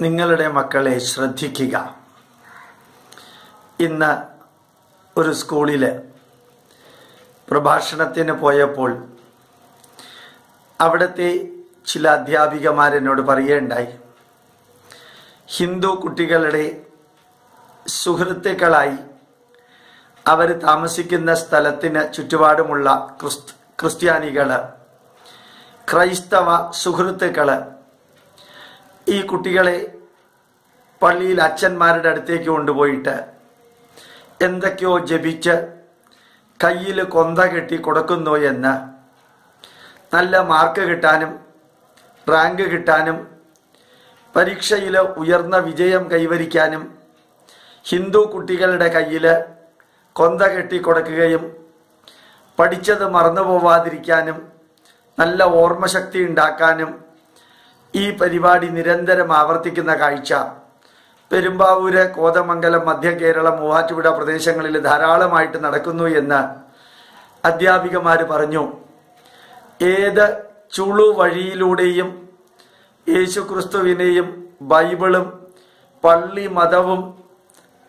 നിങ്ങളുടെ മക്കളെ ശ്രദ്ധിക്കുക. ഇന്ന് ഒരു സ്കൂളിൽ പ്രഭാഷണത്തിന് പോയപ്പോൾ അവിടുത്തെ ചില അധ്യാപികമാരെന്നോട് പറയുകയുണ്ടായി ഹിന്ദു കുട്ടികളുടെ സുഹൃത്തുക്കളായി അവർ താമസിക്കുന്ന സ്ഥലത്തിന് ചുറ്റുപാടുമുള്ള ക്രിസ്ത്യാനികൾ ക്രൈസ്തവ സുഹൃത്തുക്കൾ ഈ കുട്ടികളെ പള്ളിയിൽ അച്ഛന്മാരുടെ അടുത്തേക്ക് കൊണ്ടുപോയിട്ട് എന്തൊക്കെയോ ജപിച്ച് കയ്യിൽ കൊന്ത കെട്ടി കൊടുക്കുന്നു എന്ന് നല്ല മാർക്ക് കിട്ടാനും റാങ്ക് കിട്ടാനും പരീക്ഷയിൽ ഉയർന്ന വിജയം കൈവരിക്കാനും ഹിന്ദു കുട്ടികളുടെ കയ്യിൽ കൊന്ത കെട്ടി കൊടുക്കുകയും പഠിച്ചത് മറന്നു പോവാതിരിക്കാനും നല്ല ഓർമ്മശക്തി ഉണ്ടാക്കാനും ഈ പരിപാടി നിരന്തരം ആവർത്തിക്കുന്ന കാഴ്ച. പെരുമ്പാവൂര് കോതമംഗലം മധ്യ കേരളം മൂവാറ്റുപുഴ പ്രദേശങ്ങളിൽ ധാരാളമായിട്ട് നടക്കുന്നു എന്ന് അധ്യാപികമാര് പറഞ്ഞു. ഏത് ചുളു വഴിയിലൂടെയും യേശുക്രിസ്തുവിനെയും ബൈബിളും പള്ളി മതവും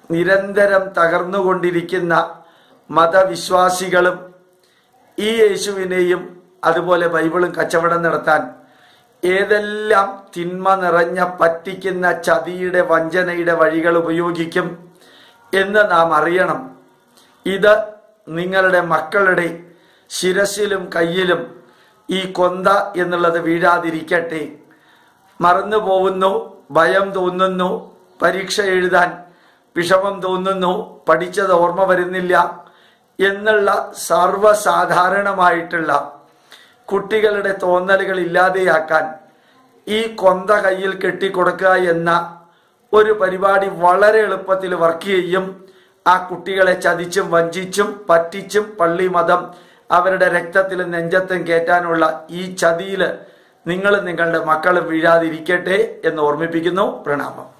നിരന്തരം തകർന്നുകൊണ്ടിരിക്കുന്ന മതവിശ്വാസികളും ഈ യേശുവിനെയും അതുപോലെ ബൈബിളും കച്ചവടം നടത്താൻ ഏതെല്ലാം തിന്മ നിറഞ്ഞ പറ്റിക്കുന്ന ചതിയുടെ വഞ്ചനയുടെ വഴികൾ ഉപയോഗിക്കും എന്ന് നാം അറിയണം. ഇത് നിങ്ങളുടെ മക്കളുടെ ശിരസിലും കയ്യിലും ഈ കൊന്ത എന്നുള്ളത് വീഴാതിരിക്കട്ടെ. മറന്നു പോകുന്നു ഭയം തോന്നുന്നു പരീക്ഷ എഴുതാൻ വിഷമം തോന്നുന്നു പഠിച്ചത് ഓർമ്മ വരുന്നില്ല എന്നുള്ള സർവസാധാരണമായിട്ടുള്ള കുട്ടികളുടെ തോന്നലുകൾ ഇല്ലാതെയാക്കാൻ ഈ കൊന്ത കയ്യിൽ കെട്ടിക്കൊടുക്കുക എന്ന ഒരു പരിപാടി വളരെ എളുപ്പത്തിൽ വർക്ക് ചെയ്യും. ആ കുട്ടികളെ ചതിച്ചും വഞ്ചിച്ചും പറ്റിച്ചും പള്ളി മതം അവരുടെ രക്തത്തിലും നെഞ്ചത്തും കയറ്റാനുള്ള ഈ ചതിയിൽ നിങ്ങൾ നിങ്ങളുടെ മക്കൾ വീഴാതിരിക്കട്ടെ എന്ന് ഓർമ്മിപ്പിക്കുന്നു. പ്രണാമം.